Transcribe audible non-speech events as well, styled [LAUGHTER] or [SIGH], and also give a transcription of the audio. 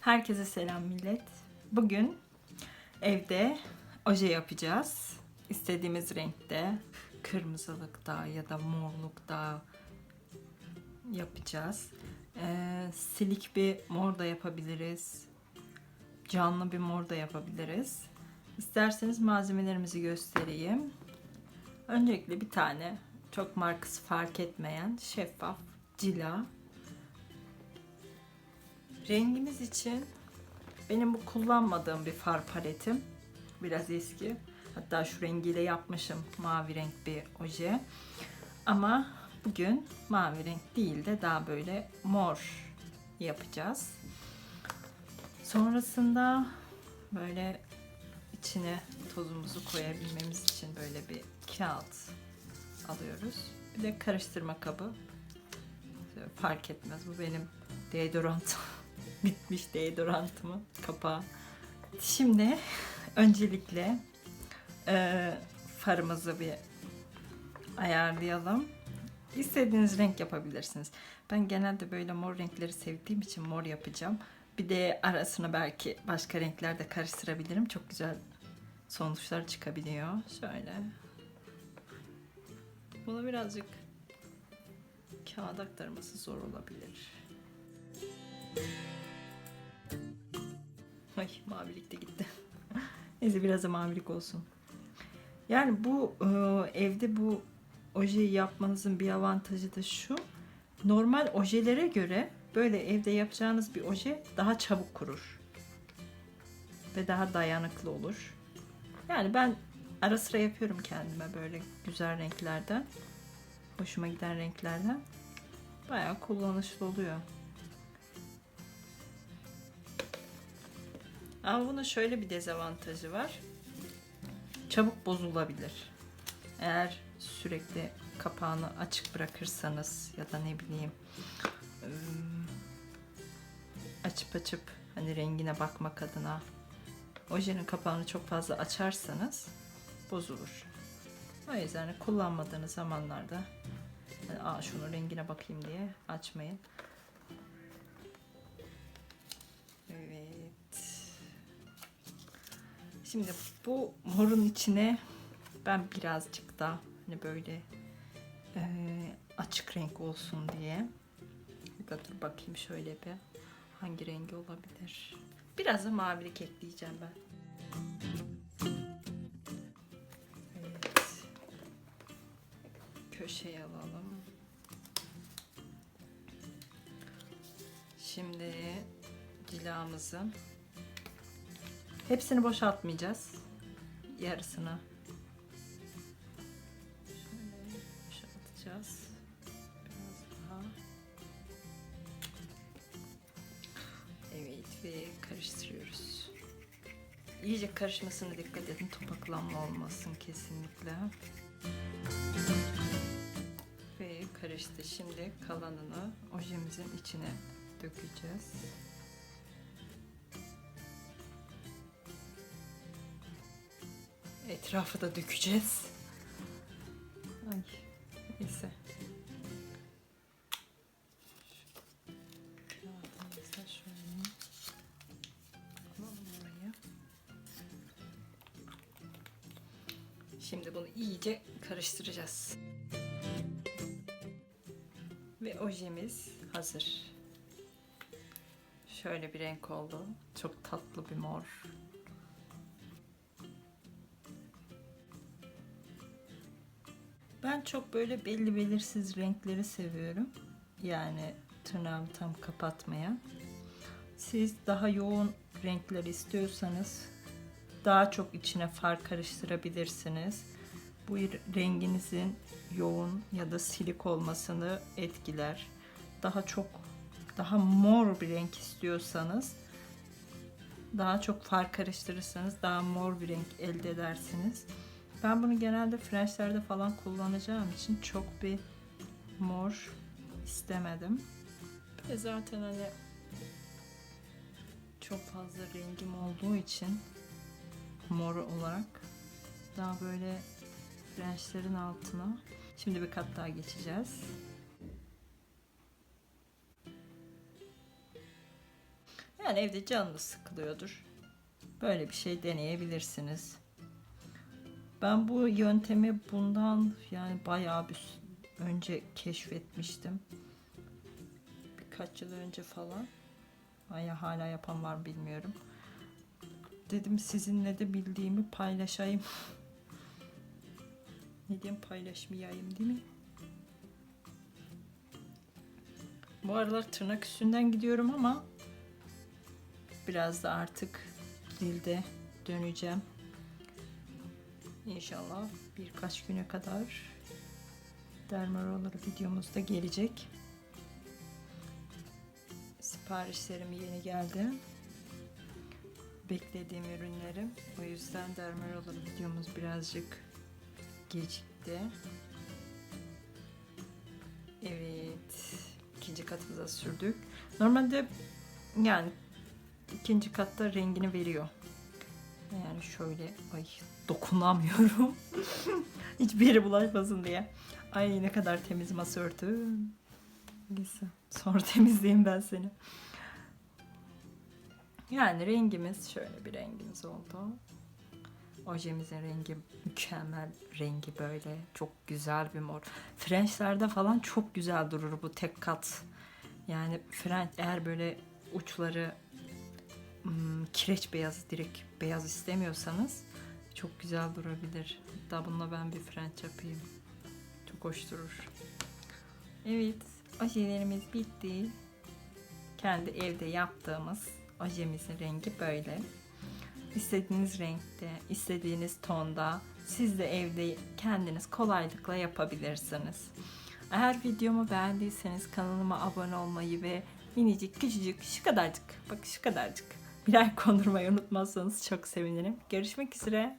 Herkese selam millet. Bugün evde oje yapacağız. İstediğimiz renkte kırmızılıkta ya da morlukta yapacağız. Ee, silik bir mor da yapabiliriz. Canlı bir mor da yapabiliriz. İsterseniz malzemelerimizi göstereyim. Öncelikle bir tane çok markası fark etmeyen şeffaf cila. Rengimiz için benim bu kullanmadığım bir far paletim. Biraz eski. Hatta şu rengiyle yapmışım mavi renk bir oje. Ama bugün mavi renk değil de daha böyle mor yapacağız. Sonrasında böyle içine tozumuzu koyabilmemiz için böyle bir kağıt alıyoruz. Bir de karıştırma kabı. Fark etmez bu benim deodorantım. [LAUGHS] [LAUGHS] Bitmiş deodorantımın kapağı. Şimdi [LAUGHS] öncelikle e, farımızı bir ayarlayalım. İstediğiniz renk yapabilirsiniz. Ben genelde böyle mor renkleri sevdiğim için mor yapacağım. Bir de arasına belki başka renklerde karıştırabilirim. Çok güzel sonuçlar çıkabiliyor. Şöyle. Bunu birazcık kağıt aktarması zor olabilir. Ay mavilik de gitti. [LAUGHS] Neyse biraz da mavilik olsun. Yani bu e, evde bu ojeyi yapmanızın bir avantajı da şu. Normal ojelere göre böyle evde yapacağınız bir oje daha çabuk kurur. Ve daha dayanıklı olur. Yani ben ara sıra yapıyorum kendime böyle güzel renklerden. Hoşuma giden renklerden. Bayağı kullanışlı oluyor. Ama bunun şöyle bir dezavantajı var. Çabuk bozulabilir. Eğer sürekli kapağını açık bırakırsanız ya da ne bileyim ıı, açıp açıp hani rengine bakmak adına ojenin kapağını çok fazla açarsanız bozulur. O yüzden kullanmadığınız zamanlarda Aa, şunun rengine bakayım diye açmayın. Şimdi bu morun içine ben birazcık da hani böyle e, açık renk olsun diye de dur bakayım şöyle bir hangi rengi olabilir. Biraz da mavilik ekleyeceğim ben. Evet. Köşeye alalım. Şimdi cilamızın hepsini boşaltmayacağız. Yarısını boşaltacağız. Biraz daha. Evet ve karıştırıyoruz. İyice karışmasına dikkat edin. Topaklanma olmasın kesinlikle. Ve karıştı. Şimdi kalanını ojemizin içine dökeceğiz. Etrafı da dökeceğiz. Ay, neyse. Şimdi bunu iyice karıştıracağız. Ve ojemiz hazır. Şöyle bir renk oldu. Çok tatlı bir mor. Ben çok böyle belli belirsiz renkleri seviyorum. Yani tırnağımı tam kapatmayan. Siz daha yoğun renkler istiyorsanız daha çok içine far karıştırabilirsiniz. Bu renginizin yoğun ya da silik olmasını etkiler. Daha çok daha mor bir renk istiyorsanız daha çok far karıştırırsanız daha mor bir renk elde edersiniz. Ben bunu genelde frençlerde falan kullanacağım için çok bir mor istemedim. Ve zaten hani çok fazla rengim olduğu için mor olarak daha böyle frençlerin altına. Şimdi bir kat daha geçeceğiz. Yani evde canınız sıkılıyordur. Böyle bir şey deneyebilirsiniz. Ben bu yöntemi bundan yani bayağı bir önce keşfetmiştim. Birkaç yıl önce falan. Aya hala yapan var bilmiyorum. Dedim sizinle de bildiğimi paylaşayım. [LAUGHS] ne diyeyim paylaşmayayım değil mi? Bu aralar tırnak üstünden gidiyorum ama biraz da artık dilde döneceğim. İnşallah birkaç güne kadar dermaroları videomuz da gelecek. Siparişlerim yeni geldi. Beklediğim ürünlerim. O yüzden dermaroları videomuz birazcık gecikti. Evet. ikinci katımıza sürdük. Normalde yani ikinci katta rengini veriyor. Yani şöyle ay dokunamıyorum. [LAUGHS] Hiçbir yere bulaşmasın diye. Ay ne kadar temiz masa örtüm. Neyse sonra [LAUGHS] temizleyeyim ben seni. Yani rengimiz şöyle bir rengimiz oldu. Ojemizin rengi mükemmel rengi böyle çok güzel bir mor. Frençlerde falan çok güzel durur bu tek kat. Yani French eğer böyle uçları kireç beyazı direkt beyaz istemiyorsanız çok güzel durabilir. Hatta bununla ben bir French yapayım. Çok hoş durur. Evet, ojelerimiz bitti. Kendi evde yaptığımız ojemizin rengi böyle. İstediğiniz renkte, istediğiniz tonda siz de evde kendiniz kolaylıkla yapabilirsiniz. Eğer videomu beğendiyseniz kanalıma abone olmayı ve minicik küçücük şu kadarcık bak şu kadarcık bir like kondurmayı unutmazsanız çok sevinirim. Görüşmek üzere.